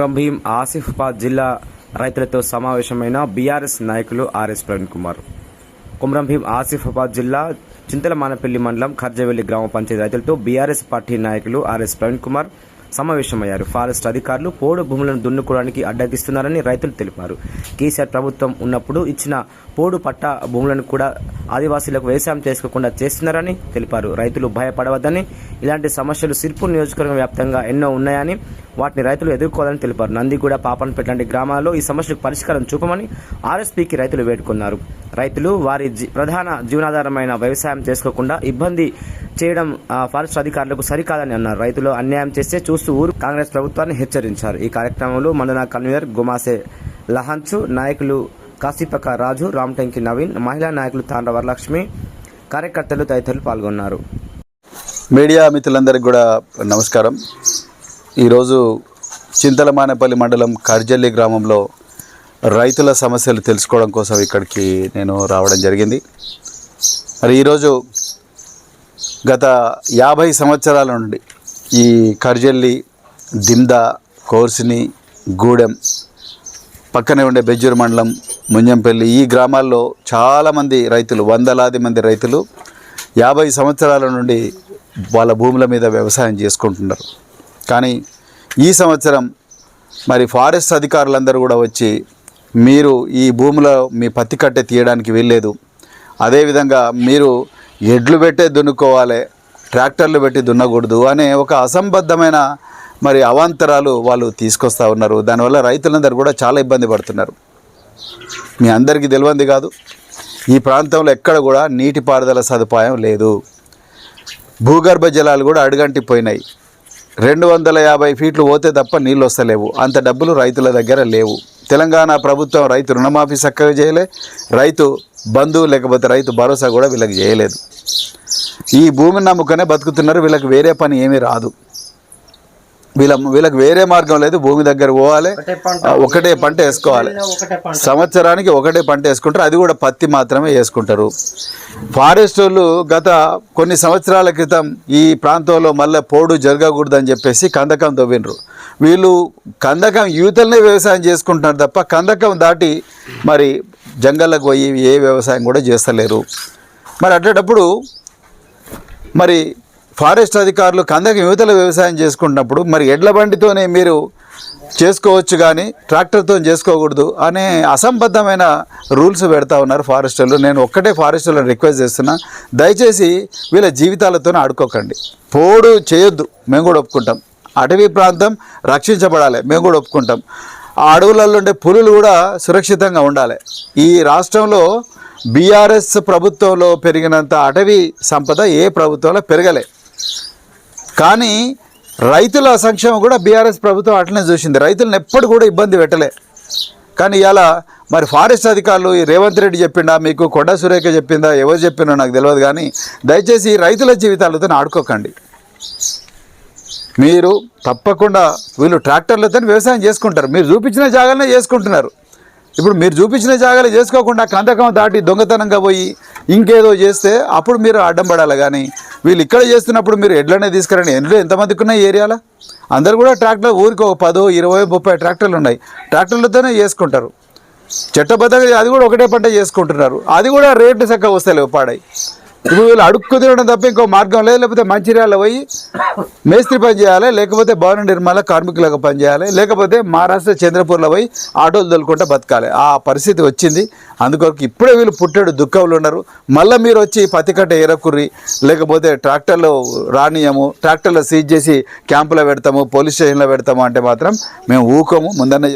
కుమ్రం భీం ఆసిఫాబాద్ జిల్లా రైతులతో సమావేశమైన బీఆర్ఎస్ నాయకులు ఆర్ఎస్ ప్రవీణ్ కుమార్. కుమ్రం భీం ఆసిఫాబాద్ జిల్లా చింతల మానపల్లి మండలం ఖర్జవెల్లి గ్రామ పంచాయతీ రైతులతో బీఆర్ఎస్ పార్టీ నాయకులు ఆర్ఎస్ ప్రవీణ్ కుమార్ సమావేశమయ్యారు. ఫారెస్ట్ అధికారులు పోడు భూములను దున్నుకోవడానికి అడ్డగిస్తున్నారని రైతులు తెలిపారు. కేసీఆర్ ప్రభుత్వం ఉన్నప్పుడు ఇచ్చిన పోడు పట్ట భూములను కూడా ఆదివాసీలకు వ్యవసాయం చేసుకోకుండా చేస్తున్నారని తెలిపారు. రైతులు భయపడవద్దని ఇలాంటి సమస్యలు సిర్పూర్ నియోజకవర్గం వ్యాప్తంగా ఎన్నో ఉన్నాయని వాటిని రైతులు ఎదుర్కోవాలని తెలిపారు. నందిగూడ పాపన్పేట లాంటి గ్రామాల్లో ఈ సమస్యకు పరిష్కారం చూపమని ఆర్ఎస్పీకి రైతులు వేడుకున్నారు. రైతులు వారి జీ- ప్రధాన జీవనాధారమైన వ్యవసాయం చేసుకోకుండా ఇబ్బంది చేయడం ఆ, ఫారెస్ట్ అధికారులకు సరికాదని అన్నారు. రైతులు అన్యాయం చేస్తే చూస్తూ ఊరు కాంగ్రెస్ ప్రభుత్వాన్ని హెచ్చరించారు. ఈ కార్యక్రమంలో మండల కన్వీనర్ గుమాసే లహన్సు నాయకులు కాశీపక రాజు రామటంకి నవీన్ మహిళా నాయకులు తాండ్ర వరలక్ష్మి కార్యకర్తలు తదితరులు పాల్గొన్నారు. మీడియా మిత్రులందరికీ కూడా నమస్కారం. ఈరోజు చింతలమానేపల్లి మండలం కర్జల్లి గ్రామంలో రైతుల సమస్యలు తెలుసుకోవడం కోసం ఇక్కడికి నేను రావడం జరిగింది. మరి ఈరోజు గత యాభై సంవత్సరాల నుండి ఈ కర్జల్లి దింద కోర్సిని గూడెం పక్కనే ఉండే బెజ్జూరు మండలం ముంజంపల్లి ఈ గ్రామాల్లో చాలామంది రైతులు వందలాది మంది రైతులు యాభై సంవత్సరాల నుండి వాళ్ళ భూముల మీద వ్యవసాయం చేసుకుంటున్నారు. కానీ ఈ సంవత్సరం మరి ఫారెస్ట్ అధికారులందరూ కూడా వచ్చి మీరు ఈ భూమిలో మీ పత్తి కట్టె తీయడానికి వెళ్ళలేదు అదేవిధంగా మీరు ఎడ్లు పెట్టే దున్నుకోవాలి ట్రాక్టర్లు పెట్టి దున్నకూడదు అనే ఒక అసంబద్ధమైన మరి అవాంతరాలు వాళ్ళు తీసుకొస్తా ఉన్నారు. దానివల్ల రైతులందరూ కూడా చాలా ఇబ్బంది పడుతున్నారు. మీ అందరికీ తెలియంది కాదు ఈ ప్రాంతంలో ఎక్కడ కూడా నీటిపారుదల సదుపాయం లేదు. భూగర్భ జలాలు కూడా అడుగంటిపోయినాయి. రెండు వందల యాభై ఫీట్లు పోతే తప్ప నీళ్ళు వస్తలేవు. అంత డబ్బులు రైతుల దగ్గర లేవు. తెలంగాణ ప్రభుత్వం రైతు రుణమాఫీ చక్కగా చేయలే రైతు బంధు లేకపోతే రైతు భరోసా కూడా వీళ్ళకి చేయలేదు. ఈ భూమిని నమ్ముకునే బతుకుతున్నారు వీళ్ళకి వేరే పని ఏమీ రాదు. వీళ్ళ వీళ్ళకి వేరే మార్గం లేదు భూమి దగ్గర పోవాలి ఒకటే పంట వేసుకోవాలి. సంవత్సరానికి ఒకటే పంట వేసుకుంటారు అది కూడా పత్తి మాత్రమే వేసుకుంటారు. ఫారెస్ట్ వాళ్ళు గత కొన్ని సంవత్సరాల క్రితం ఈ ప్రాంతంలో మళ్ళీ పోడు జరగకూడదని చెప్పేసి కందకం తవ్వినరు వీళ్ళు కందకం యూతలనే వ్యవసాయం చేసుకుంటున్నారు తప్ప కందకం దాటి మరి జంగల్లకు పోయి ఏ వ్యవసాయం కూడా చేస్తలేరు. మరి అట్లాంటప్పుడు మరి ఫారెస్ట్ అధికారులు కందకం యువతల వ్యవసాయం చేసుకున్నప్పుడు మరి ఎడ్ల బండితోనే మీరు చేసుకోవచ్చు కానీ ట్రాక్టర్తో చేసుకోకూడదు అనే అసంబద్ధమైన రూల్స్ పెడతా ఉన్నారు ఫారెస్టర్లు. నేను ఒక్కటే ఫారెస్టర్లను రిక్వెస్ట్ చేస్తున్నా దయచేసి వీళ్ళ జీవితాలతో ఆడుకోకండి. పోడు చేయొద్దు. మేము కూడా ఒప్పుకుంటాం. అటవీ ప్రాంతం రక్షించబడాలి. మేము కూడా ఒప్పుకుంటాం. ఆ అడవులలో ఉండే పులులు కూడా సురక్షితంగా ఉండాలి. ఈ రాష్ట్రంలో బీఆర్ఎస్ ప్రభుత్వంలో పెరిగినంత అటవీ సంపద ఏ ప్రభుత్వంలో పెరగలే. కానీ రైతుల సంక్షేమం కూడా బీఆర్ఎస్ ప్రభుత్వం అట్లనే చూసింది. రైతులను ఎప్పుడు కూడా ఇబ్బంది పెట్టలే. కానీ ఇలా మరి ఫారెస్ట్ అధికారులు ఈ రేవంత్ రెడ్డి చెప్పిండా మీకు కొండ సురేఖ చెప్పిందా ఎవరు చెప్పిందో నాకు తెలియదు కానీ దయచేసి రైతుల జీవితాలతో ఆడుకోకండి. మీరు తప్పకుండా వీళ్ళు ట్రాక్టర్లతో వ్యవసాయం చేసుకుంటారు. మీరు చూపించిన జాగాలనే చేసుకుంటున్నారు. ఇప్పుడు మీరు చూపించిన జాగాలు చేసుకోకుండా కందకం దాటి దొంగతనంగా పోయి ఇంకేదో చేస్తే అప్పుడు మీరు అడ్డం పడాలి కానీ వీళ్ళు ఇక్కడ చేస్తున్నప్పుడు మీరు ఎడ్లనే తీసుకురండి. ఎడ్లు ఎంతమందికి ఉన్నాయి ఏరియాలో? అందరు కూడా ట్రాక్టర్ ఊరికి ఒక పదో ఇరవై ముప్పై ట్రాక్టర్లు ఉన్నాయి. ట్రాక్టర్లతోనే చేసుకుంటారు. చట్టబద్ధంగా అది కూడా ఒకటే పంట చేసుకుంటున్నారు. అది కూడా రేటు చక్కగా వస్తాయి పాడాయి ఇప్పుడు వీళ్ళు అడుక్కు తినడం తప్ప ఇంకో మార్గం లేదు. లేకపోతే మంచిర్యాల పోయి మేస్త్రి పని చేయాలి లేకపోతే భవన నిర్మాణ కార్మికులకు పని చేయాలి లేకపోతే మహారాష్ట్ర చంద్రపూర్లో పోయి ఆటోలు తోలుకుంటా బతకాలి. ఆ పరిస్థితి వచ్చింది. అందుకొరకు ఇప్పుడే వీళ్ళు పుట్టాడు దుఃఖంలో ఉన్నారు. మళ్ళీ మీరు వచ్చి పత్తికట్ట ఎరకుర్రి లేకపోతే ట్రాక్టర్లో రానియము ట్రాక్టర్లో సీజ్ చేసి క్యాంపులో పెడతాము పోలీస్ స్టేషన్లో పెడతాము అంటే మాత్రం మేము ఊకము. ముందన్న